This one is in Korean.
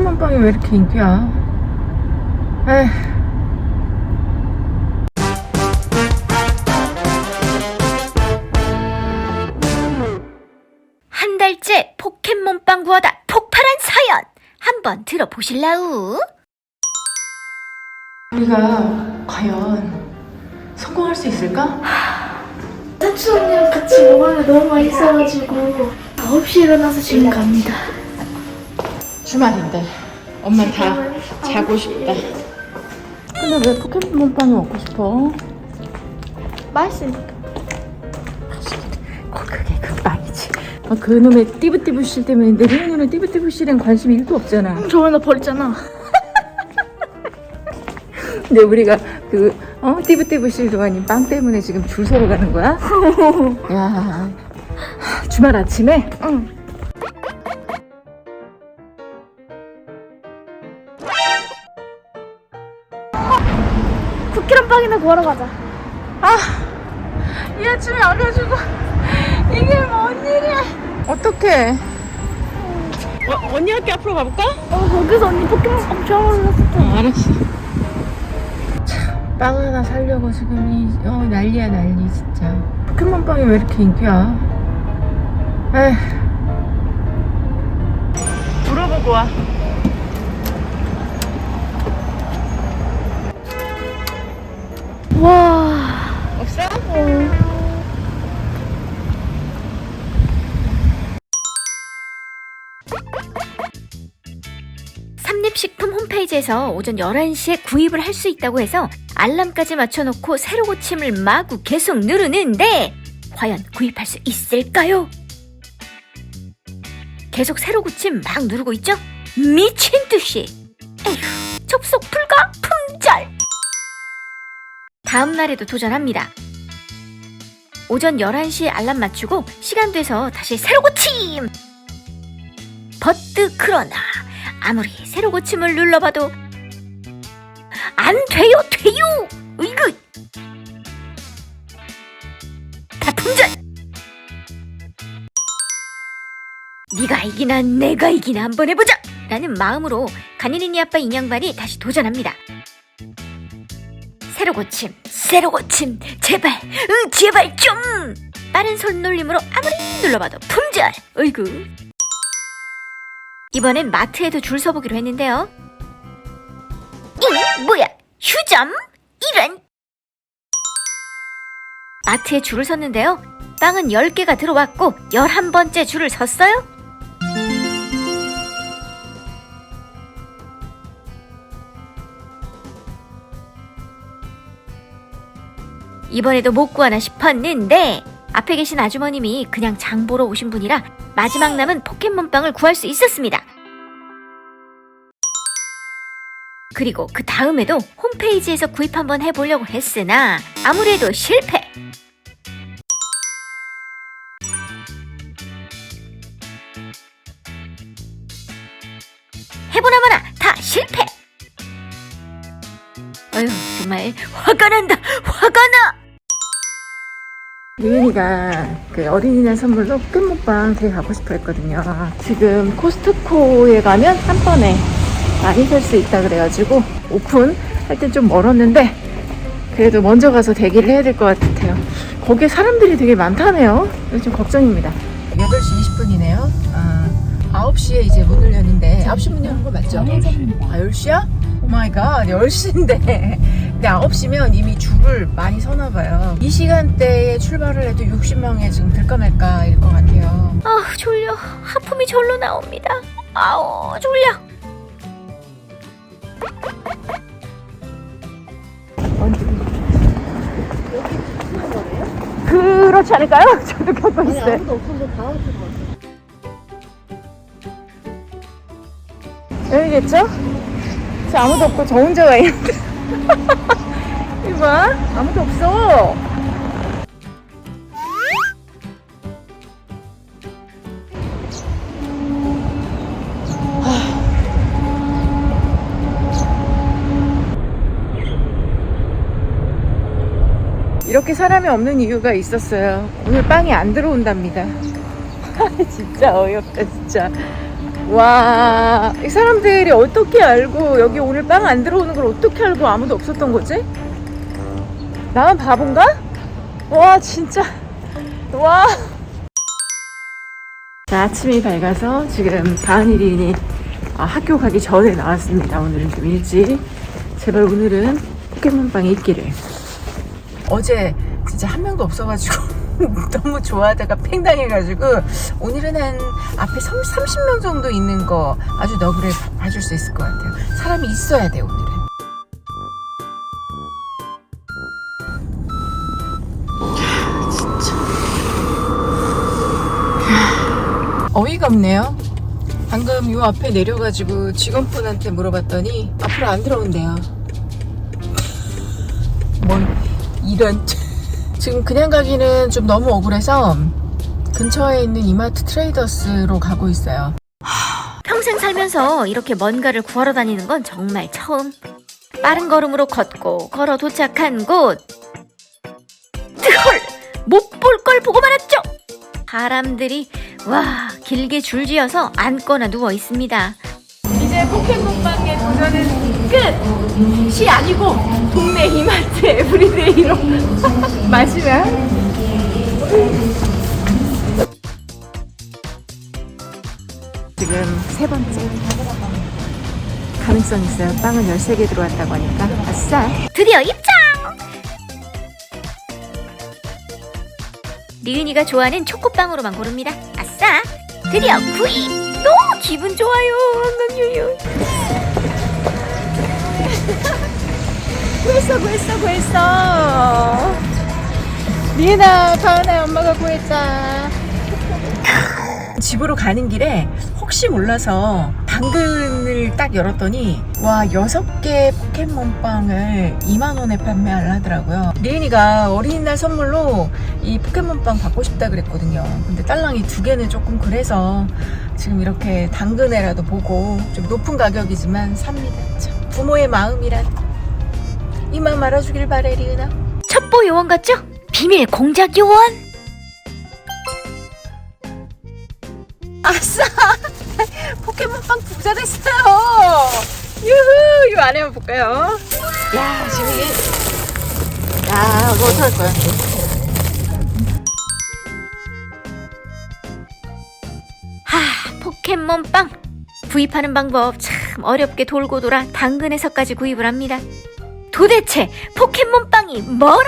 포켓몬빵이 왜 이렇게 인기야? 에휴. 한 달째 포켓몬빵 구하다 폭발한 사연 한번 들어보실라우? 우리가 과연 성공할 수 있을까? 삼촌 언니랑 같이 먹으면 너무 맛있어가지고 9시에 일어나서 지금 갑니다. 주말인데 엄마 다 자고 싶다. 근데 왜 포켓몬 빵이 먹고 싶어? 맛있으니까. 어, 그게 극빵이지. 어, 그놈의 띠부띠부실 때문에 내 눈에 띠부띠부실엔 관심이 1도 없잖아. 저번에 나 버렸잖아. 근데 우리가 그 어? 띠부띠부실도 아닌 빵 때문에 지금 줄 서러 가는 거야? 야 주말 아침에 응. 쿠키랑 빵이나 구하러 가자. 이 아침에 와가지고 이게 뭔 일이야? 어떡해? 어, 언니 학교 앞으로 가볼까? 어, 거기서 언니 포켓몬빵 처음 올랐었잖아. 어, 알았어. 참, 빵 하나 사려고 지금 이, 어, 난리야, 난리, 진짜. 포켓몬 빵이 왜 이렇게 인기야? 에휴. 물어보고 와. 와. 홈페이지에서 오전 11시에 구입을 할 수 있다고 해서 알람까지 맞춰놓고 새로 고침을 마구 계속 누르는데 과연 구입할 수 있을까요? 계속 새로 고침 막 누르고 있죠? 미친 듯이. 에휴 접속 불가 품절. 다음 날에도 도전합니다. 오전 11시에 알람 맞추고 시간 돼서 다시 새로 고침. 버트 그러나 아무리 새로 고침을 눌러봐도 안 돼요 돼요! 으이그! 다 품절 네가 이기나 내가 이기나 한번 해보자! 라는 마음으로 간이린이 아빠 인형반이 다시 도전합니다. 새로 고침 새로 고침 제발 응 제발 좀! 빠른 손놀림으로 아무리 눌러봐도 품절! 으이구 이번엔 마트에도 줄 서보기로 했는데요. 잉? 뭐야? 휴점? 이런! 마트에 줄을 섰는데요. 빵은 10개가 들어왔고 11번째 줄을 섰어요. 이번에도 못 구하나 싶었는데 앞에 계신 아주머님이 그냥 장 보러 오신 분이라 마지막 남은 포켓몬빵을 구할 수 있었습니다. 그리고 그 다음에도 홈페이지에서 구입 한번 해보려고 했으나 아무래도 실패. 해보나 마나 다 실패. 어휴 정말 화가 난다 화가 나. 유인이가 그 어린이날 선물로 포켓몬빵 되게 가고 싶어 했거든요. 지금 코스트코에 가면 한 번에 많이 살 수 있다 그래가지고 오픈 할 때 좀 멀었는데 그래도 먼저 가서 대기를 해야 될 것 같아요. 거기에 사람들이 되게 많다네요. 좀 걱정입니다. 8시 20분이네요. 아, 9시에 이제 문을 여는데 9시 문 여는 거 맞죠? 아, 10시야? 오 마이 갓, 10시인데. 근데 9시면 이미 줄을 많이 서나 봐요. 이 시간대에 출발을 해도 60명에 지금 들까 말까 일 것 같아요. 아우 졸려 하품이 절로 나옵니다 아우 졸려 그렇지 않을까요? 저도 겪고 있어요. 아무도 없어서 다 왔을 것 같아. 여기겠죠? 저 아무도 없고 저 혼자 와 있는데. 이거 봐. 아무도 없어. 이렇게 사람이 없는 이유가 있었어요. 오늘 빵이 안 들어온답니다. 진짜 어이없다, 진짜. 와, 이 사람들이 어떻게 알고 여기 오늘 빵 안 들어오는 걸 어떻게 알고 아무도 없었던 거지? 나만 바본가? 와, 진짜. 와. 자, 아침이 밝아서 지금 가은이린이 아, 학교 가기 전에 나왔습니다. 오늘은 좀 일찍. 제발 오늘은 포켓몬빵이 있기를. 어제 진짜 한 명도 없어가지고 너무 좋아하다가 팽당해가지고 오늘은 한 앞에 30 명 정도 있는 거 아주 너그레 봐줄 수 있을 것 같아요. 사람이 있어야 돼 오늘은. 진짜. 어이가 없네요. 방금 요 앞에 내려가지고 직원분한테 물어봤더니 앞으로 안 들어온대요. 뭔 이런 지금 그냥 가기는 좀 너무 억울해서 근처에 있는 이마트 트레이더스로 가고 있어요. 평생 살면서 이렇게 뭔가를 구하러 다니는 건 정말 처음. 빠른 걸음으로 걷고 걸어 도착한 곳. 헐! 못 볼 걸 보고 말았죠! 사람들이 와 길게 줄지어서 앉거나 누워 있습니다. 이제 포켓몬 도전은 끝! 시 아니고 동네 이마트 에브리데이로 마시면 지금 세 번째 가능성 있어요. 빵은 13개 들어왔다고 하니까 아싸! 드디어 입장! 리은이가 좋아하는 초코빵으로만 고릅니다. 아싸! 드디어 구입! 너무 기분 좋아요. 넌유유. 구했어 구했어 구했어. 리은아 가은아 엄마가 구했다. 집으로 가는 길에 혹시 몰라서 당근을 딱 열었더니 와 여섯 개 포켓몬빵을 2만 원에 판매를 하더라고요. 리은이가 어린이날 선물로 이 포켓몬빵 받고 싶다 그랬거든요. 근데 딸랑이 두 개는 조금 그래서 지금 이렇게 당근에라도 보고 좀 높은 가격이지만 삽니다. 참 부모의 마음이란 이만 말아주길 바래 리은아 첩보 요원 같죠? 비밀 공작 요원? 아싸! 포켓몬빵 부자 됐어요. 유후! 이 안에 한번 볼까요? 야 지금 이게 야뭐 어떡할 거야? 하, 포켓몬빵! 구입하는 방법 참 어렵게 돌고 돌아 당근에서까지 구입을 합니다. 도대체 포켓몬빵이 뭐라고?